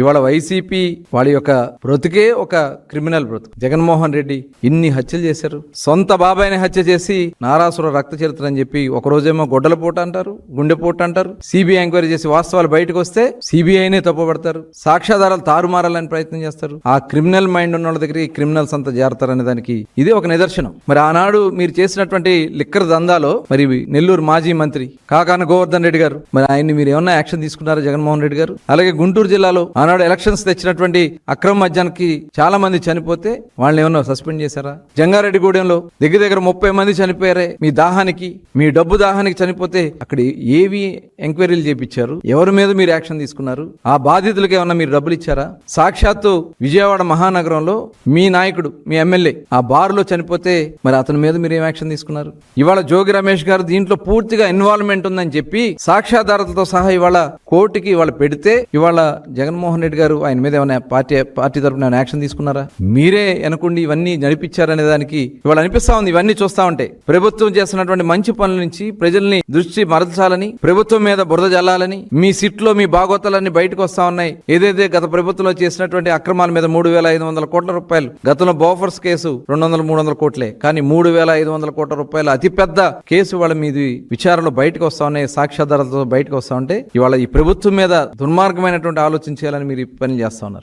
ఇవాళ వైసీపీ వాళ్ళ యొక్క బ్రతుకే ఒక క్రిమినల్ బ్రతుకు. జగన్మోహన్ రెడ్డి ఇన్ని హత్యలు చేశారు. సొంత బాబాయిని హత్య చేసి నారాసుర రక్త చరిత్ర అని చెప్పి ఒక రోజేమో గొడ్డల పూట అంటారు గుండెపోటు అంటారు. సిబిఐ ఎంక్వైరీ చేసి వాస్తవాలు బయటకు వస్తే సిబిఐనే తప్పుపడతారు. సాక్ష్యాధారాలు తారుమారాలని ప్రయత్నం చేస్తారు. ఆ క్రిమినల్ మైండ్ ఉన్న వాళ్ళ దగ్గరికి క్రిమినల్స్ అంతా చేరతారనే దానికి ఇది ఒక నిదర్శనం. మరి ఆనాడు మీరు చేసినటువంటి లిక్కర్ దందాలో మరి నెల్లూరు మాజీ మంత్రి కాకాన గోవర్ధన్ రెడ్డి గారు మరి ఆయన్ని మీరు ఏమన్నా యాక్షన్ తీసుకున్నారా జగన్మోహన్ రెడ్డి గారు? అలాగే గుంటూరు జిల్లాలో ఆనాడు ఎలక్షన్స్ తెచ్చినటువంటి అక్రమ మద్యానికి చాలా మంది చనిపోతే వాళ్ళని ఏమన్నా సస్పెండ్ చేశారా? జంగారెడ్డిగూడెంలో దగ్గర దగ్గర ముప్పై మంది చనిపోయారే. మీ దాహానికి మీ డబ్బు దాహానికి చనిపోతే అక్కడ ఏవి ఎంక్వైరీలు చేపించారు? ఎవరి మీద మీరు యాక్షన్ తీసుకున్నారు? ఆ బాధితులకు ఏమన్నా మీరు డబ్బులు ఇచ్చారా? సాక్షాత్తు విజయవాడ మహానగరంలో మీ నాయకుడు మీ ఎమ్మెల్యే ఆ బారులో చనిపోతే మరి అతని మీద మీరు ఏం యాక్షన్ తీసుకున్నారు? ఇవాళ జోగి రమేష్ గారు దీంట్లో పూర్తిగా ఇన్వాల్వ్మెంట్ ఉందని చెప్పి సాక్షాధారతతో సహా ఇవాళ కోర్టుకి ఇవాళ పెడితే ఇవాళ జగన్మోహన్ రెడ్డి గారు ఆయన మీద ఏమైనా పార్టీ పార్టీ తరపున ఏమైనా యాక్షన్ తీసుకున్నారా? మీరే అనుకుండి ఇవన్నీ నడిపించారనే దానికి ఇవాళ అనిపిస్తా ఉంది ఇవన్నీ చూస్తా ఉంటే. ప్రభుత్వం చేస్తున్నటువంటి మంచి పనుల నుంచి ప్రజల్ని దృష్టి మరల్చాలని ప్రభుత్వం మీద బురద జల్లాలని మీ సిట్లో మీ బాగోతాలన్నీ బయటకు వస్తా ఉన్నాయి. ఏదైతే గత ప్రభుత్వంలో చేసినటువంటి అక్రమాల మీద మూడు వేల ఐదు వందల కోట్ల రూపాయలు గతంలో బోఫర్స్ కేసు రెండు వందల మూడు వందల కోట్లే. కానీ మూడు వేల ఐదు వందల కోట్ల రూపాయల అతిపెద్ద కేసు వాళ్ళ మీద విచారణలో బయటకు వస్తా ఉన్నాయి సాక్ష్యాధారాలతో బయటకు వస్తా ఉంటే ఇవాళ ఈ ప్రభుత్వం మీద దుర్మార్గమైనటువంటి ఆలోచన చేయాలని మీరు ఈ పని చేస్తూ ఉన్నారు.